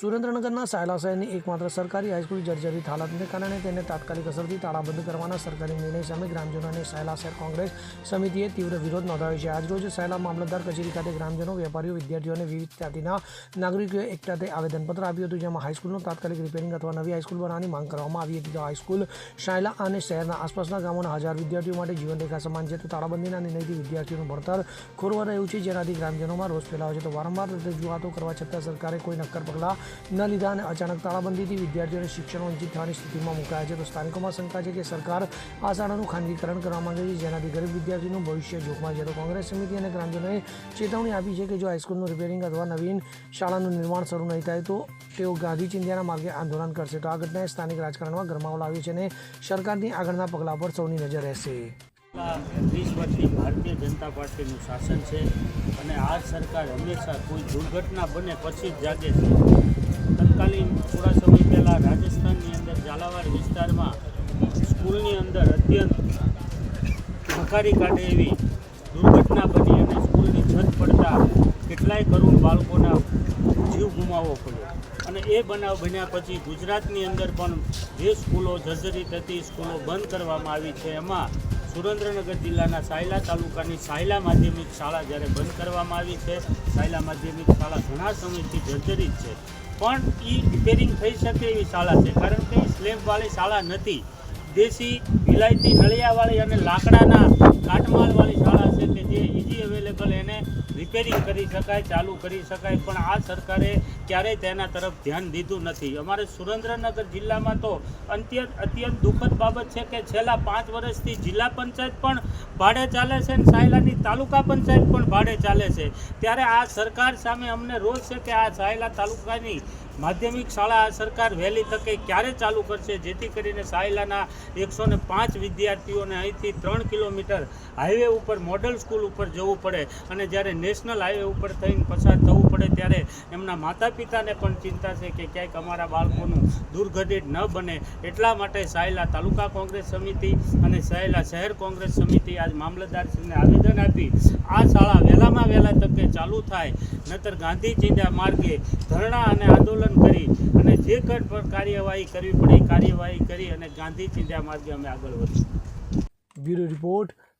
સુરેન્દ્રનગરના સાયલા શહેરની એકમાત્ર સરકારી હાઈસ્કૂલ જર્જરિત હાલતને કારણે તેને તાત્કાલિક અસરથી તાળાબંધ કરવાના સરકારી નિર્ણય સામે ગ્રામજનો અને સાયલા શહેર કોંગ્રેસ સમિતિએ તીવ્ર વિરોધ નોંધાવ્યો છે. આજરોજ સાયલા મામલતદાર કચેરી ખાતે ગ્રામજનો, વેપારીઓ, વિદ્યાર્થીઓ અને વિવિધ જાતિના નાગરિકોએ એકઠાતે આવેદનપત્ર આપ્યું હતું, જેમાં હાઈસ્કૂલનું તાત્કાલિક રિપેરિંગ અથવા નવી હાઈસ્કૂલ બનાવવાની માંગ કરવામાં આવી હતી. તો હાઈસ્કૂલ શાયલા અને શહેરના આસપાસના ગામોના હજાર વિદ્યાર્થીઓ માટે જીવનરેખા સમાન છે. તો તાળાબંધીના નિર્ણયથી વિદ્યાર્થીઓનું ભણતર ખોરવા રહ્યું છે. જેનાથી ગ્રામજનોમાં રોષ ફેલાયો છે. તો વારંવાર રજૂઆતો કરવા છતાં સરકારે કોઈ નક્કર પગલાં ન લીધા અને અચાનક તાળાબંધીથી વિદ્યાર્થીઓને શિક્ષણ વંચિત થવાની સ્થિતિમાં મુકાયા છે. તો સ્થાનિકોમાં શંકા છે કે સરકાર આ શાળાનું ખાનગીકરણ કરવા માંગે છે, જેનાથી ગરીબ વિદ્યાર્થીનું ભવિષ્ય જોખમાં છે. તો કોંગ્રેસ સમિતિ અને ગ્રામજનોએ ચેતવણી આપી છે કે જો હાઈસ્કૂલનું રિપેરિંગ અથવા નવીન શાળાનું નિર્માણ શરૂ નહીં થાય, તો તેઓ ગાંધી ચિંધ્યાના માર્ગે આંદોલન કરશે. તો આ ઘટનાએ સ્થાનિક રાજકારણમાં ગરમાવો લાવ્યો છે અને સરકારની આગળના પગલાં પર સૌની નજર રહેશે. વીસ વર્ષથી ભારતીય જનતા પાર્ટીનું શાસન છે અને આ સરકાર હંમેશા કોઈ દુર્ઘટના બને પછી જ જાગે છે. તત્કાલીન થોડા સમય પહેલાં રાજસ્થાનની અંદર ઝાલાવાડ વિસ્તારમાં સ્કૂલની અંદર અત્યંત ભકારી કાઢે એવી દુર્ઘટના બની અને સ્કૂલની છત પડતા કેટલાય કરોડ બાળકોના જીવ ગુમાવવો પડ્યો. અને એ બનાવ બન્યા પછી ગુજરાતની અંદર પણ જે સ્કૂલો જર્જરિત હતી સ્કૂલો બંધ કરવામાં આવી છે. એમાં સુરેન્દ્રનગર જિલ્લાના સાયલા તાલુકાની સાયલા માધ્યમિક શાળા જ્યારે બંધ કરવામાં આવી છે, સાયલા માધ્યમિક શાળા ઘણા સમયથી જર્જરિત છે. પણ એ રિપેરિંગ થઈ શકે એવી શાળા છે, કારણ કે સ્લેબવાળી શાળા નથી. દેશી વિલાયતી નળિયાવાળી અને લાકડાના કાટમાળવાળી શાળા છે જે ઇઝી અવેલેબલ એને રિપેરિંગ કરી શકાય, ચાલુ કરી શકાય, પણ આ સરકારે ક્યારેય તેના તરફ ધ્યાન દીધું નથી. અમારે સુરેન્દ્રનગર જિલ્લામાં તો અત્યંત અત્યંત દુઃખદ બાબત છે કે છેલ્લા પાંચ વર્ષથી જિલ્લા પંચાયત પણ ભાડે ચાલે છે અને સાયલાની તાલુકા પંચાયત પણ ભાડે ચાલે છે. ત્યારે આ સરકાર સામે અમને રોજ છે કે આ સાયલા તાલુકાની માધ્યમિક શાળા આ સરકાર વહેલી તકે ક્યારે ચાલુ કરશે? જેથી કરીને સાયલાના એકસો પાંચ વિદ્યાર્થીઓને અહીંથી ત્રણ કિલોમીટર હાઈવે ઉપર મોડલ સ્કૂલ ઉપર જવું પડે અને જ્યારે નેશનલ હાઈવે ઉપર થઈને પસાર થવું પડે ત્યારે એમના માતા પિતાને પણ ચિંતા છે કે ક્યાંક અમારા બાળકોનું દુર્ઘટિત ન બને. એટલા માટે સાયલા તાલુકા કોંગ્રેસ સમિતિ અને સાયલા શહેર કોંગ્રેસ સમિતિ આજ મામલતદારશ્રીને આવેદન આપી. આ શાળા વહેલામાં વહેલા તકે ચાલુ થાય, નહીતર ગાંધી ચિંધ્યા માર્ગે ધરણા અને આંદોલન કરી અને જે કટ પર કાર્યવાહી કરવી પડે કાર્યવાહી કરી અને ગાંધી ચિંતા માર્ગે અમે આગળ વધીશું. Bureau report